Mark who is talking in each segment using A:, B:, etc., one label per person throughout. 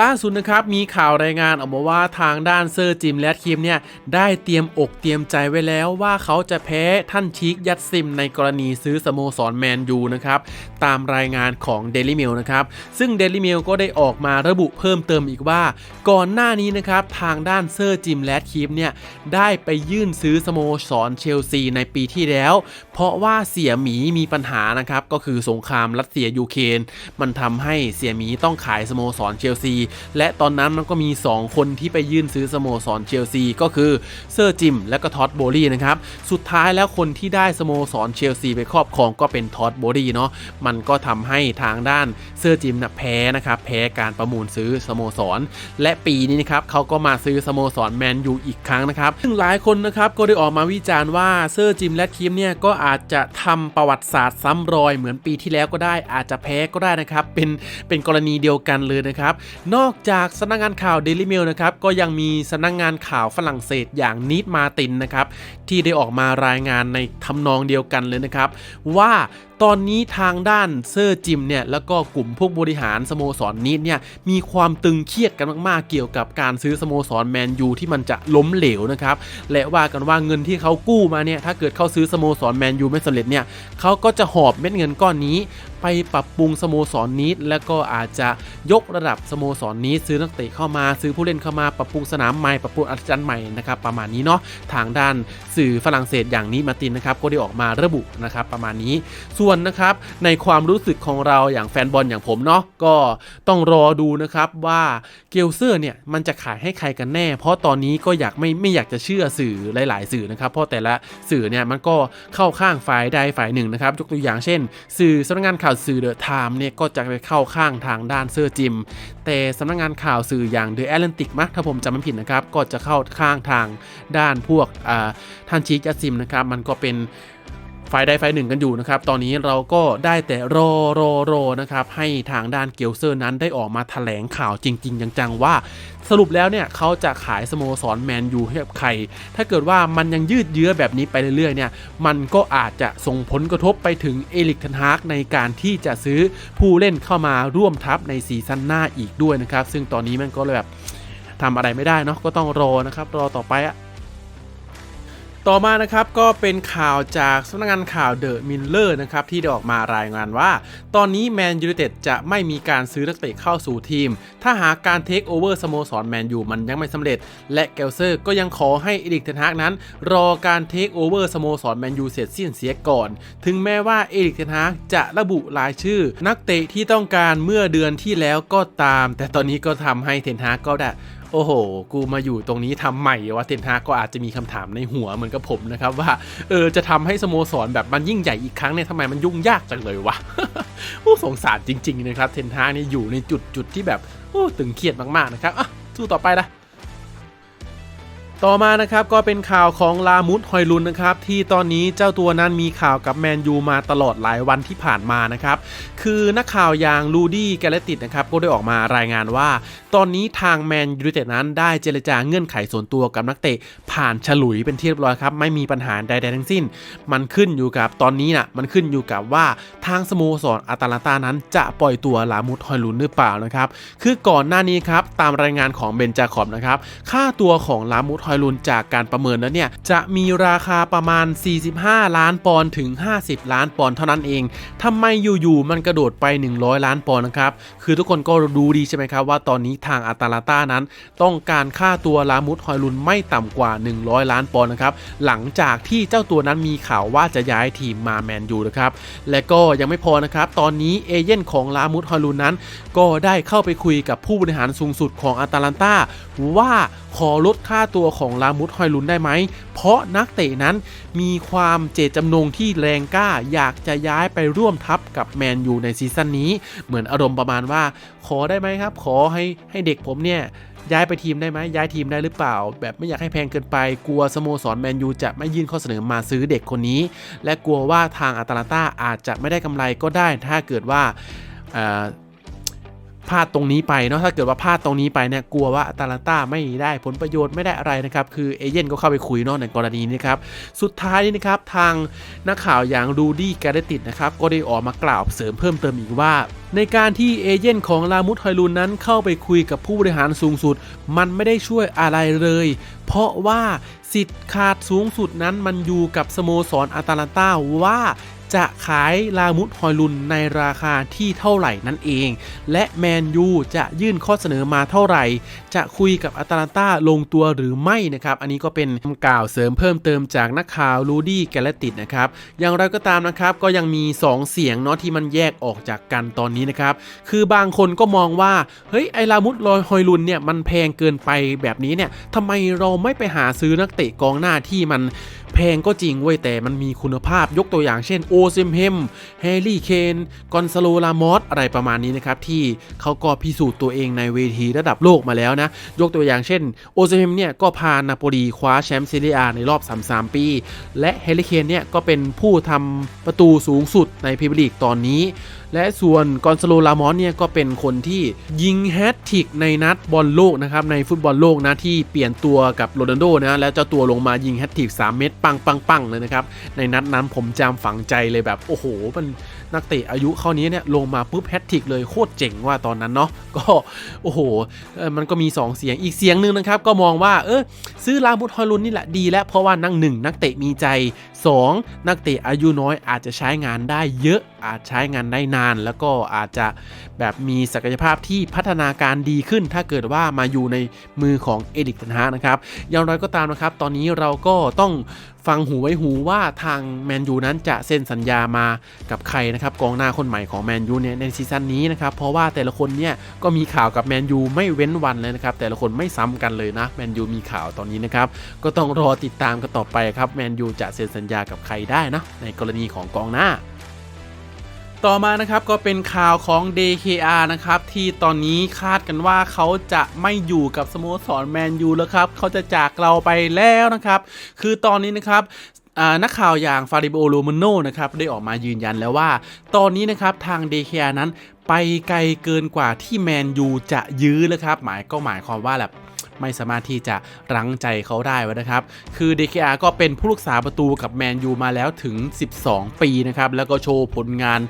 A: ล่าสุดนะครับมีข่าวรายงานออกมาว่าทางด้านเซอร์จิมและคิมเนี่ยได้เตรียมอกเตรียมใจไว้แล้วว่าเขาจะแพ้ท่านชิกยัดซิมในกรณีซื้อสโมสรแมนยูนะครับตามรายงานของ Daily Mail นะครับซึ่ง Daily Mail ก็ได้ออกมาระบุเพิ่มเติมอีกว่า ก่อนหน้านี้นะครับทางด้านเซอร์จิมและคิมเนี่ยได้ไปยื่นซื้อสโมสรเชลซีในปีที่แล้ว เพราะว่าเสียหมีมีปัญหานะครับก็คือสงครามรัสเซียยูเครนมันทำให้เสียหมีต้องขายสโมสรเชลซีและตอนนั้นมันก็มี 2 คนที่ไปยื่นซื้อสโมสรเชลซีก็คือเซอร์จิมและก็ท็อตโบลี่นะครับ สุดท้ายแล้วคนที่ได้สโมสรเชลซีไปครอบครองก็เป็นท็อตโบลี่เนาะมันก็ทำให้ทางด้านเซอร์จิมนะแพ้นะครับแพ้การประมูลซื้อสโมสร และปีนี้นะครับเขาก็มาซื้อสโมสรแมนยูอีกครั้งนะครับซึ่งหลายคนนะครับก็ได้ออกมาวิจารณ์ว่าเซอร์จิมและคิมเนี่ยก็อาจจะทำประวัติศาสตร์ซ้ำรอยเหมือนปีที่แล้วก็ได้อาจจะแพ้ก็ได้นะครับเป็นเป็นกรณีเดียวกันเลยนะครับนอกจากสำนักงานข่าว Daily Mail นะครับก็ยังมีสำนักงานข่าวฝรั่งเศสอย่างนีดมาตินนะครับที่ได้ออกมารายงานในทำนองเดียวกันเลยนะครับ ว่าตอนนี้ทางด้านเซอร์จิมเนี่ยแล้วก็กลุ่มพวกบริหารสโมสรนีดเนี่ยมีความตึงเครียดกันมากๆ เกี่ยวกับการซื้อสโมสรแมนยูที่มันจะล้มเหลวนะครับและว่ากันว่าเงินที่เขากู้มาเนี่ยถ้าเกิดเขาซื้อสโมสรแมนยูไม่สำเร็จเนี่ยเขาก็จะหอบเม็ดเงินก้อนนี้ ไปปรับปรุงสโมสรนี้ แล้วก็อาจจะยกระดับสโมสรนี้ ซื้อนักเตะเข้ามาซื้อผู้เล่นเข้ามาปรับปรุงสนามใหม่ปรับปรุงอาจารย์ใหม่นะครับประมาณนี้เนาะทางด้านสื่อฝรั่งเศสอย่างนี้มาตินนะครับก็ได้ออกมาระบุนะครับประมาณนี้ ส่วนนะครับในความรู้สึกของเราอย่างแฟนบอลอย่างผมเนาะก็ต้องรอดูนะครับว่าเกลเซอร์เนี่ยมันจะขายให้ใครกันแน่ เพราะตอนนี้ก็อยากไม่ไม่อยากจะเชื่อสื่อหลาย ๆ สื่อนะครับเพราะแต่ละสื่อเนี่ยมันก็เข้าข้างฝ่ายใดฝ่ายหนึ่งนะครับยกตัวอย่างเช่น สื่อสำนักงานข่าวสื่อเดอะไทม์เนี่ยก็จะไปเข้าข้างทางด้านเซอร์จิม แต่สำนักงานข่าวสื่ออย่างเดอะแอตแลนติกมั้ถ้าผมจำไม่ผิดนะครับ ก็จะเข้าข้างทางด้านพวกท่านชีกยัสซิมนะครับ มันก็เป็น ฝ่ายใดฝ่ายหนึ่งกันอยู่นะครับ ตอนนี้เราก็ได้แต่รอรอรอนะครับ ให้ทางด้านเกลเซอร์นั้นได้ออกมาแถลงข่าวจริง ๆ จัง ๆ ว่าสรุปแล้วเนี่ยเขาจะขายสโมสรแมนยูให้กับใคร ถ้าเกิดว่ามันยังยืดเยื้อแบบนี้ไปเรื่อยๆเนี่ยมันก็อาจจะส่งผลกระทบไปถึงเอลิกทันฮากในการที่จะซื้อผู้เล่นเข้ามาร่วมทัพในซีซั่นหน้าอีกด้วยนะครับ ซึ่งตอนนี้มันก็เลยแบบทำอะไรไม่ได้เนาะก็ต้องรอนะครับรอต่อไปอะ ต่อมานะครับก็เป็นข่าวจากสำนักงานข่าวเดอะมิลเลอร์นะครับที่ได้ออกมารายงานว่า ตอนนี้แมนยู i นเต็ดจะไม่มีการซื้อนักเตะเข้าสู่ทีม ถ้าหากการเทคโอเวอร์สโมสรแมนยูมันยังไม่สำเร็จ และเกลเซอร์ก็ยังขอให้เอริกเทนฮากนั้น รอการเทคโอเวอร์สโมสรแมนยูเสร็จสิ้นเสียก่อน ถึงแม้ว่าเอริกเทนฮากจะระบุรายชื่อ นักเตะที่ต้องการเมื่อเดือนที่แล้วก็ตาม แต่ตอนนี้ก็ทำให้เทนฮากก็ได้ โอ้โห กูมาอยู่ตรงนี้ทำใหม่วะเทนฮาก็อาจจะมีคำถามในหัวเหมือนกับผมนะครับว่า เออ จะทำให้สโมสรแบบมันยิ่งใหญ่อีกครั้งเนี่ยทำไมมันยุ่งยากจังเลยวะผู้สงสารจริง ๆ นะครับ เทนฮาเนี่ยอยู่ในจุดจุดที่แบบโอ้ตึงเครียดมากๆนะครับอะสู้ต่อไปนะ ต่อมานะครับก็เป็นข่าวของลามุดฮอยลุนนะครับที่ตอนนี้เจ้าตัวนั้นมีข่าวกับแมนยูมาตลอดหลายวันที่ผ่านมานะครับคือนักข่าวอย่างลูดี้แกลติดนะครับก็ได้ออกมารายงานว่า ตอนนี้ทางแมนยูไนเต็ดนั้นได้เจรจาเงื่อนไขส่วนตัวกับนักเตะผ่านฉลุยเป็นที่เรียบร้อยครับไม่มีปัญหาใดๆทั้งสิ้น มันขึ้นอยู่กับตอนนี้นะ่ะมันขึ้นอยู่กับว่าทางสโมสรอาตาลาตานั้นจะปล่อยตัวลามุดฮอยลุนหรือเปล่านะครับคือก่อนหน้านี้ครับตามรายงานของเบนจาคอบนะครับค่าตัวของลามุดฮอยลุนจากการประเมินแล้วเนี่ย จะมีราคาประมาณ 45 ล้านปอนด์ถึง 50 ล้านปอนด์เท่านั้นเองทำไมอยู่ๆมันกระโดดไป 100 ล้านปอนด์นะครับ คือทุกคนก็รู้ดีใช่ไหมครับว่าตอนนี้ทางอาตาลาต้านั้น ต้องการค่าตัวลามุดฮอยลุนไม่ต่ำกว่า 100 ล้านปอนด์นะครับ หลังจากที่เจ้าตัวนั้นมีข่าวว่าจะย้ายทีมมาแมนยูนะครับ และก็ยังไม่พอนะครับ ตอนนี้เอเย่นของลามุดฮอยลุนนั้น ก็ได้เข้าไปคุยกับผู้บริหารสูงสุดของอาตาลันตาว่าขอลดค่าตัวของลามุดฮอยลุนได้ไหม เพราะนักเตะนั้นมีความเจตจำนงที่แรงกล้าอยากจะย้ายไปร่วมทัพกับแมนยูในซีซั่นนี้ เหมือนอารมณ์ประมาณว่า ขอได้ไหมครับ ขอให้ให้เด็กผมเนี่ยย้ายไปทีมได้ไหมย้ายทีมได้หรือเปล่า แบบไม่อยากให้แพงเกินไป กลัวสโมสรแมนยูจะไม่ยื่นข้อเสนอมาซื้อเด็กคนนี้ และกลัวว่าทางอาตาลาต้าอาจจะไม่ได้กำไรก็ได้ถ้าเกิดว่า พลาดตรงนี้ไปเนาะถ้าเกิดว่าพลาดตรงนี้ไปเนี่ยกลัวว่าอตาลันตาไม่ได้ผลประโยชน์ไม่ได้อะไรนะครับคือเอเย่นก็เข้าไปคุยเนาะในกรณีนี้ครับสุดท้ายนี่นะครับทางนักข่าวอย่างรูดี้แกเดติดนะครับก็ได้ออกมากล่าวเสริมเพิ่มเติมอีกว่าในการที่เอเย่นของลามุดฮอยลุนนั้นเข้าไปคุยกับผู้บริหารสูงสุด มันไม่ได้ช่วยอะไรเลย เพราะว่าสิทธิ์ขาดสูงสุดนั้นมันอยู่กับสโมสรอาตาลันตาว่า จะขายลามุดฮอยลุนในราคาที่เท่าไหร่นั่นเอง และแมนยูจะยื่นข้อเสนอมาเท่าไหร่ จะคุยกับอาตาลันตาลงตัวหรือไม่นะครับ อันนี้ก็เป็นคำกล่าวเสริมเพิ่มเติมจากนักข่าวลูดี้แกลติดนะครับ อย่างไรก็ตามนะครับ ก็ยังมี 2 เสียงเนาะที่มันแยกออกจากกันตอนนี้นะครับ คือบางคนก็มองว่า เฮ้ยไอลามุดลอยฮอยลุนเนี่ยมันแพงเกินไปแบบนี้เนี่ยทำไมเราไม่ไปหาซื้อนักเตะกองหน้าที่มันแพงก็จริงเว้ยแต่มันมีคุณภาพยกตัวอย่างเช่นโอซิมเฮมแฮร์รี่เคนกอนซาโลลามอสอะไรประมาณนี้นะครับ ที่เขาก็พิสูจน์ตัวเองในเวทีระดับโลกมาแล้วนะ ยกตัวอย่างเช่น โอซิมเฮมเนี่ยก็พานาโปลีคว้าแชมป์ซีเรียในรอบ 33 ปี และแฮร์รี่เคนเนี่ยก็เป็นผู้ทำประตูสูงสุดในพรีเมียร์ลีกตอนนี้ และส่วนกอนซาโลลามอนเนี่ยก็เป็นคนที่ยิงแฮตทริกในนัดบอลโลกนะครับในฟุตบอลโลกนะที่เปลี่ยนตัวกับโรนัลโดนะแล้วเจ้าตัวลงมายิงแฮตทริก3เม็ดปังปังปังเลยนะครับในนัดนั้นผมจำฝังใจเลยแบบโอ้โหมันนักเตะอายุเข้านี้เนี่ยลงมาปุ๊บแฮตทริกเลยโคตรเจ๋งว่าตอนนั้นเนาะก็โอ้โหมันก็มี 2 เสียงอีกเสียงหนึ่งนะครับก็มองว่าเออซื้อลาบุตฮอยลุนนี่แหละดีแล้วเพราะว่านักหนึ่งนักเตะมีใจ 2 นักเตะอายุน้อยอาจจะใช้งานได้เยอะ อาจใช้งานได้นาน แล้วก็อาจจะแบบมีศักยภาพที่พัฒนาการดีขึ้น ถ้าเกิดว่ามาอยู่ในมือของเอดิกเทนฮานะครับอย่างไรก็ตามนะครับ ตอนนี้เราก็ต้องฟังหูไว้หูว่าทางแมนยูนั้นจะเซ็นสัญญามากับใครนะครับกองหน้าคนใหม่ของแมนยูเนี่ยในซีซั่นนี้นะครับเพราะว่าแต่ละคนเนี่ยก็มีข่าวกับแมนยูไม่เว้นวันเลยนะครับแต่ละคนไม่ซ้ำกันเลยนะแมนยูมีข่าวตอนนี้นะครับก็ต้องรอติดตามกันต่อไปครับแมนยูจะเซ็นสัญญากับใครได้นะในกรณีของกองหน้า ต่อมานะครับก็เป็นข่าวของ DKR นะครับที่ตอนนี้คาดกันว่าเขาจะไม่อยู่กับสโมสรแมนยูแล้วครับเขาจะจากเราไปแล้วนะครับคือตอนนี้นะครับนักข่าวอย่างฟาริโบโรมโนนะครับได้ออกมายืนยันแล้วว่า ตอนนี้นะครับทาง DKR นั้นไปไกลเกินกว่าที่แมนยูจะยื้อแล้วครับหมายก็หมายความว่าแบบ ไม่สามารถที่จะรั้งใจเขาได้วนะครับ คือ DKR ก็เป็นผู้รักษาประตูกับแมนยูมาแล้วถึง 12 ปีนะครับ แล้วก็โชว์ผลงาน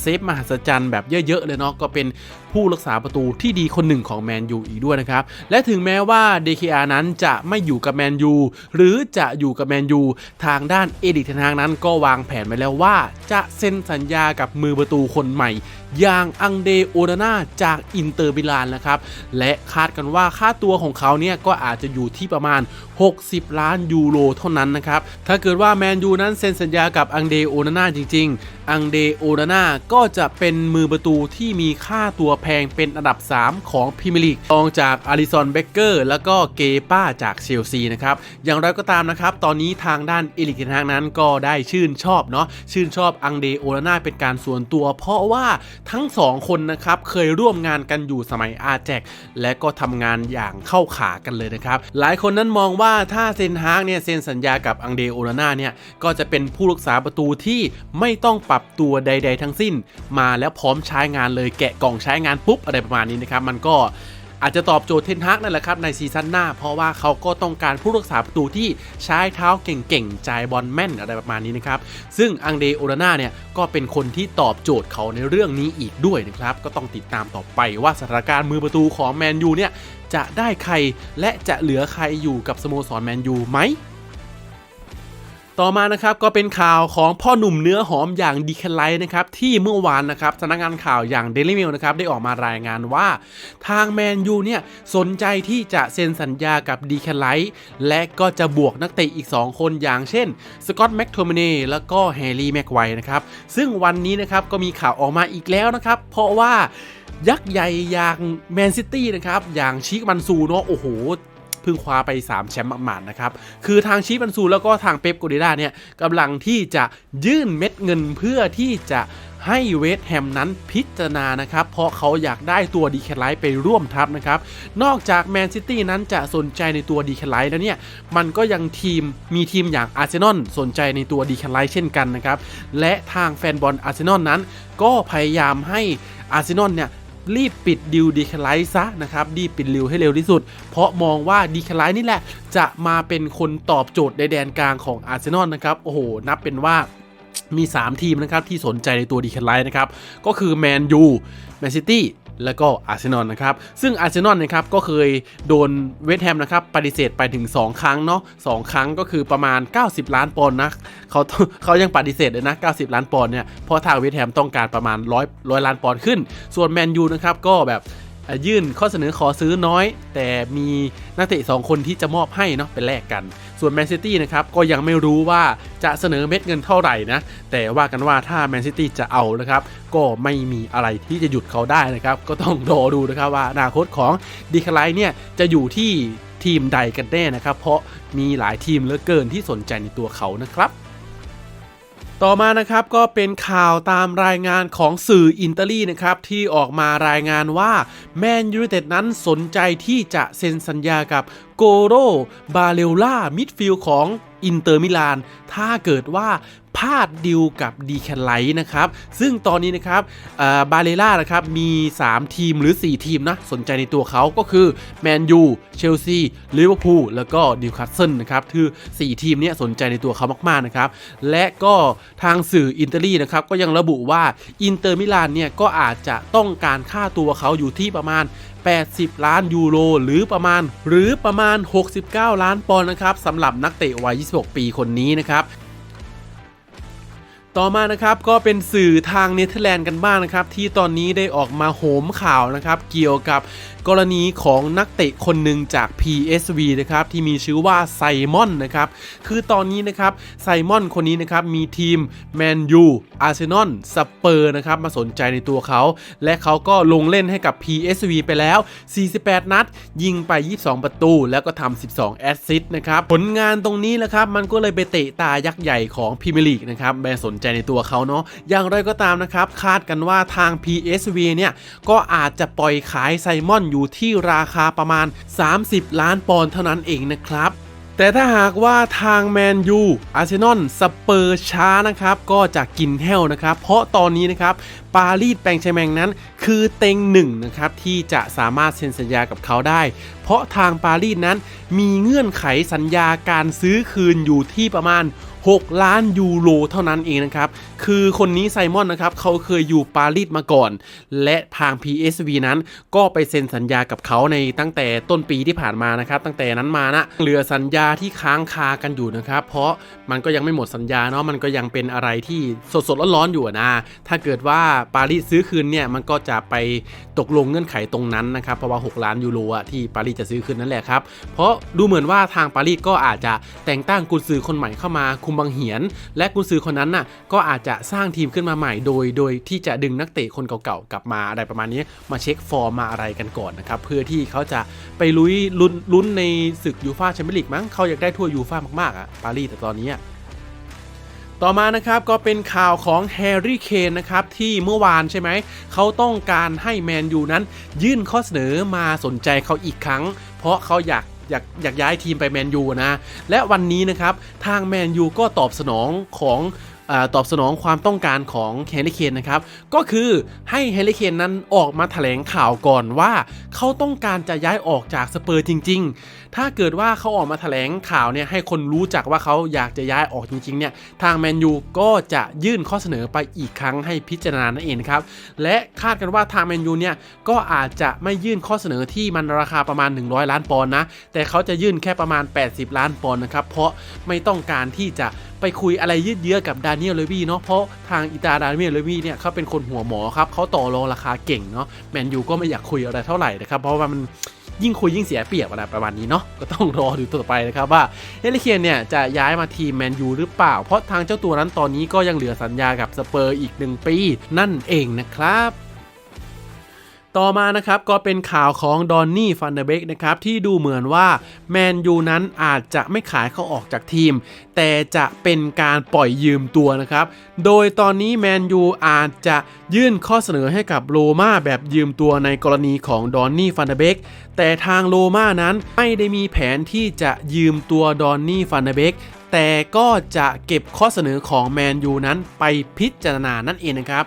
A: เซฟมหัศจรรย์แบบเยอะๆเลยเนาะก็เป็นผู้รักษาประตูที่ดีคนหนึ่งของแมนยูอีกด้วยนะครับ และถึงแม้ว่า DKR นั้นจะไม่อยู่กับแมนยูหรือจะอยู่กับแมนยูทางด้านเอดิทนางนั้นก็วางแผนไว้แล้วว่า จะเซ็นสัญญากับมือประตูคนใหม่อย่างอังเดโอนาน่าจากอินเตอร์มิลานนะครับ และคาดกันว่าค่าตัวของเขาเนี่ยก็อาจจะอยู่ที่ประมาณ 60 ล้านยูโรเท่านั้นนะครับ ถ้าเกิดว่าแมนยูนั้นเซ็นสัญญากับอังเดโอนาน่าจริง ๆ อังเดโอนาน่าก็จะเป็นมือประตูที่มีค่าตัวแพงเป็นอันดับ 3 ของพรีเมียร์ลีกรองจากอาริสันเบเกอร์แล้วก็เกป้าจากเชลซีนะครับ อย่างไรก็ตามนะครับ ตอนนี้ทางด้านเอลิกเทนฮากนั้นก็ได้ชื่นชอบเนาะชื่นชอบอังเดโอนาน่าเป็นการส่วนตัว เพราะว่าทั้งสองคนนะครับเคยร่วมงานกันอยู่สมัยอาแจกและก็ทำงานอย่างเข้าขากันเลยนะครับหลายคนนั้นมองว่าถ้าเซนฮากเนี่ยเซ็นสัญญากับอังเดโอลาน่าเนี่ยก็จะเป็นผู้รักษาประตูที่ไม่ต้องปรับตัวใด ๆ ทั้งสิ้น มาแล้วพร้อมใช้งานเลยแกะกล่องใช้งานปุ๊บอะไรประมาณนี้นะครับมันก็ อาจจะตอบโจทย์เทนฮากนั่นแหละครับในซีซั่นหน้า เพราะว่าเขาก็ต้องการผู้รักษาประตูที่ใช้เท้าเก่งๆจ่ายบอลแม่นอะไรประมาณนี้นะครับ ซึ่งอังเดโอนาน่าเนี่ยก็เป็นคนที่ตอบโจทย์เขาในเรื่องนี้อีกด้วยนะครับ ก็ต้องติดตามต่อไปว่าสถานการณ์มือประตูของแมนยูเนี่ยจะได้ใครและจะเหลือใครอยู่กับสโมสรแมนยูไหม ต่อมานะครับก็เป็นข่าวของพ่อหนุ่มเนื้อหอมอย่างดีแคไลท์นะครับที่เมื่อวานนะครับสำนักงานข่าวอย่าง Daily Mail นะครับได้ออกมารายงานว่า ทางแมนยูเนี่ยสนใจที่จะเซ็นสัญญากับดีแคไลท์และก็จะบวกนักเตะอีก 2 คนอย่างเช่นสกอตแม็กโทมเน่แล้วก็แฮร์รี่แม็กไวนะครับซึ่งวันนี้นะครับก็มีข่าวออกมาอีกแล้วนะครับเพราะว่ายักษ์ใหญ่อย่างแมนซิตี้นะครับ อย่างชิคมันซูเนาะโอ้โห พิ่งคว้าไป 3 แชมป์หมาดนะครับ คือทางชีบันซูแล้วก็ทางเป๊ปโกเดล่าเนี่ยกำลังที่จะยื่นเม็ดเงินเพื่อที่จะให้เวสแฮมนั้นพิจารณานะครับ เพราะเขาอยากได้ตัวดีแคไลท์ไปร่วมทัพนะครับ นอกจากแมนซิตี้นั้นจะสนใจในตัวดีแคไลท์แล้วเนี่ย มันก็ยังทีมมีทีมอย่างอาร์เซนอลสนใจในตัวดีแคไลท์เช่นกันนะครับ และทางแฟนบอลอาร์เซนอลนั้น ก็พยายามให้อาร์เซนอลเนี่ย รีบปิดดิวดีแคลไลท์ซะนะครับรีบปิดดิวให้เร็วที่สุด เพราะมองว่าดีแคลไลท์นี่แหละ จะมาเป็นคนตอบโจทย์ในแดนกลางของอาร์เซนอลนะครับโอ้โห นับเป็นว่ามี 3 ทีมนะครับที่สนใจในตัวดีแคลไลท์นะครับก็คือแมนยูแมนซิตี้ แล้วก็อาร์เซนอลนะครับ ซึ่งอาร์เซนอลนะครับก็เคยโดนเวสต์แฮมนะครับปฏิเสธไปถึง 2 ครั้งเนาะสองครั้งก็คือประมาณ 90 ล้านปอนด์นะเขาเขายังปฏิเสธเลยนะ 90 ล้านปอนด์เนี่ยเพราะทางเวสต์แฮมต้องการประมาณ 100 100 ล้านปอนด์ขึ้น ส่วนแมนยูนะครับก็แบบยื่นข้อเสนอขอซื้อน้อย แต่มีนักเตะ2คนที่จะมอบให้เนาะเป็นแลกกัน ส่วนแมนซิตี้นะครับก็ยังไม่รู้ว่าจะเสนอเม็ดเงินเท่าไหร่นะแต่ว่ากันว่าถ้าแมนซิตี้จะเอานะครับก็ไม่มีอะไรที่จะหยุดเขาได้นะครับก็ต้องรอดูนะครับว่าอนาคตของดีคาไลเนี่ยจะอยู่ที่ทีมใดกันแน่นะครับ เพราะมีหลายทีมเหลือเกินที่สนใจในตัวเขานะครับ ต่อมานะครับก็เป็นข่าวตามรายงานของสื่ออินเตอรี่นะครับที่ออกมารายงานว่าแมนยูไนเต็ดนั้นสนใจที่จะเซ็นสัญญากับโกโรบาเลล่ามิดฟิลด์ของ อินเตอร์มิลาน ถ้าเกิดว่าพลาดดิวกับดีแคนไลท์นะครับ ซึ่งตอนนี้นะครับบาเลล่านะครับ มี 3 ทีมหรือ 4 ทีมนะ สนใจในตัวเขาก็คือแมนยูเชลซีลิเวอร์พูลแล้วก็นิวคาสเซิลนะครับ คือ 4 ทีมเนี้ยสนใจในตัวเขามากๆนะครับ และก็ทางสื่ออินเตอรี่นะครับ ก็ยังระบุว่าอินเตอร์มิลานเนี่ย ก็อาจจะต้องการค่าตัวเขาอยู่ที่ประมาณ 80 ล้านยูโรหรือประมาณ หรือประมาณ 69 ล้านปอนด์นะครับสำหรับนักเตะวัย 26 ปีคนนี้นะครับ ต่อมานะครับก็เป็นสื่อทางเนเธอร์แลนด์กันบ้างนะครับ ที่ตอนนี้ได้ออกมาโหมข่าวนะครับเกี่ยวกับกรณีของนักเตะคนหนึ่งจาก PSV นะครับที่มีชื่อว่าไซมอนนะครับคือตอนนี้นะครับไซมอนคนนี้นะครับมีทีมแมนยูอาร์เซนอลสเปอร์นะครับมาสนใจในตัวเขา และเขาก็ลงเล่นให้กับ PSV ไปแล้ว 48 นัด ยิงไป 22 ประตู แล้วก็ทำ 12 แอสซิสต์นะครับผลงานตรงนี้แหละครับมันก็เลยไปเตะตายักษ์ใหญ่ของพรีเมียร์ลีกนะครับแบสนใจในตัวเขาเนาะอย่างไรก็ตามนะครับ คาดกันว่าทาง PSV เนี่ย ก็อาจจะปล่อยขายไซมอนอยู่ที่ราคาประมาณ 30 ล้านปอนด์เท่านั้นเองนะครับแต่ถ้าหากว่าทางแมนยูอาร์เซนอลสเปอร์ช้านะครับ ก็จะกินแห้วนะครับ เพราะตอนนี้นะครับปารีสแปงแชแมงนั้น คือเต็งหนึ่งนะครับที่จะสามารถเซ็นสัญญากับเขาได้ เพราะทางปารีสนั้นมีเงื่อนไขสัญญาการซื้อคืนอยู่ที่ประมาณ 6 ล้านยูโรเท่านั้นเองนะครับ คือคนนี้ไซมอนนะครับเขาเคยอยู่ปารีสมาก่อน และทาง PSV นั้นก็ไปเซ็นสัญญากับเขาในตั้งแต่ต้นปีที่ผ่านมานะครับ ตั้งแต่นั้นมานะเหลือสัญญาที่ค้างคากันอยู่นะครับ เพราะมันก็ยังไม่หมดสัญญาเนาะมันก็ยังเป็นอะไรที่สดๆร้อนๆอยู่นะ ถ้าเกิดว่าปารีสซื้อคืนเนี่ยมันก็จะไปตกลงเงื่อนไขตรงนั้นนะครับเพราะว่า 6 ล้านยูโรอะที่ปารีสจะซื้อคืนนั่นแหละครับ เพราะดูเหมือนว่าทางปารีสก็อาจจะแต่งตั้งกุนซือคนใหม่เข้ามาคุมบังเหียน และกุนซือคนนั้นน่ะก็อาจจะสร้างทีมขึ้นมาใหม่โดย โดยที่จะดึงนักเตะคนเก่าๆกลับมาอะไรประมาณนี้มาเช็คฟอร์มมาอะไรกันก่อนนะครับเพื่อที่เขาจะไปลุยลุ้นลุ้นในศึกยูฟ่าแชมเปี้ยนลีกมั้งเขาอยากได้ถ้วยูฟ่ามากๆอะปารีสแต่ตอนนี้ ต่อมานะครับก็เป็นข่าวของแฮร์รี่เคนนะครับที่เมื่อวานใช่ไหม เขาต้องการให้แมนยูนั้น ยื่นข้อเสนอมาสนใจเขาอีกครั้ง เพราะเขาอยากอยากอยากย้ายทีมไปแมนยูนะ และวันนี้นะครับ ทางแมนยูก็ตอบสนองของ ตอบสนองความต้องการของแฮร์รี่เคนนะครับก็คือให้แฮร์รี่เคนนั้นออกมาแถลงข่าวก่อนว่า เขาต้องการจะย้ายออกจากสเปอร์จริง ๆ ถ้าเกิดว่าเขาออกมาแถลงข่าวเนี่ยให้คนรู้จักว่าเขาอยากจะย้ายออกจริงๆเนี่ยทางแมนยูก็จะยื่นข้อเสนอไปอีกครั้งให้พิจารณานั่นเองครับและคาดกันว่าทางแมนยูเนี่ยก็อาจจะไม่ยื่นข้อเสนอที่มันราคาประมาณ 100 ล้านปอนด์นะแต่เขาจะยื่นแค่ประมาณ 80 ล้านปอนด์นะครับเพราะไม่ต้องการที่จะไปคุยอะไรยืดเยื้อกับดานิเอลเลวี่เนาะเพราะทางอิตาดานิเอลเลวี่เนี่ยเขาเป็นคนหัวหมอครับเขาต่อรองราคาเก่งเนาะแมนยูก็ไม่อยากคุยอะไรเท่าไหร่นะครับเพราะว่ามันยิ่งคุยยิ่งเสียเปรียบอะไรประมาณนี้เนาะก็ต้องรอดูต่อไปนะครับว่าเฮลิเคียนเนี่ยจะย้ายมาทีมแมนยูหรือเปล่า เพราะทางเจ้าตัวนั้นตอนนี้ก็ยังเหลือสัญญากับสเปอร์อีก 1 ปี นั่นเองนะครับ ต่อมานะครับก็เป็นข่าวของดอนนี่ฟันเดเบกนะครับที่ดูเหมือนว่าแมนยูนั้นอาจจะไม่ขายเขาออกจากทีม แต่จะเป็นการปล่อยยืมตัวนะครับ โดยตอนนี้แมนยูอาจจะยื่นข้อเสนอให้กับโรม่าแบบยืมตัวในกรณีของดอนนี่ฟันเดเบกแต่ทางโรม่านั้นไม่ได้มีแผนที่จะยืมตัวดอนนี่ฟันเดเบกแต่ก็จะเก็บข้อเสนอของแมนยูนั้นไปพิจารณานั่นเองนะครับ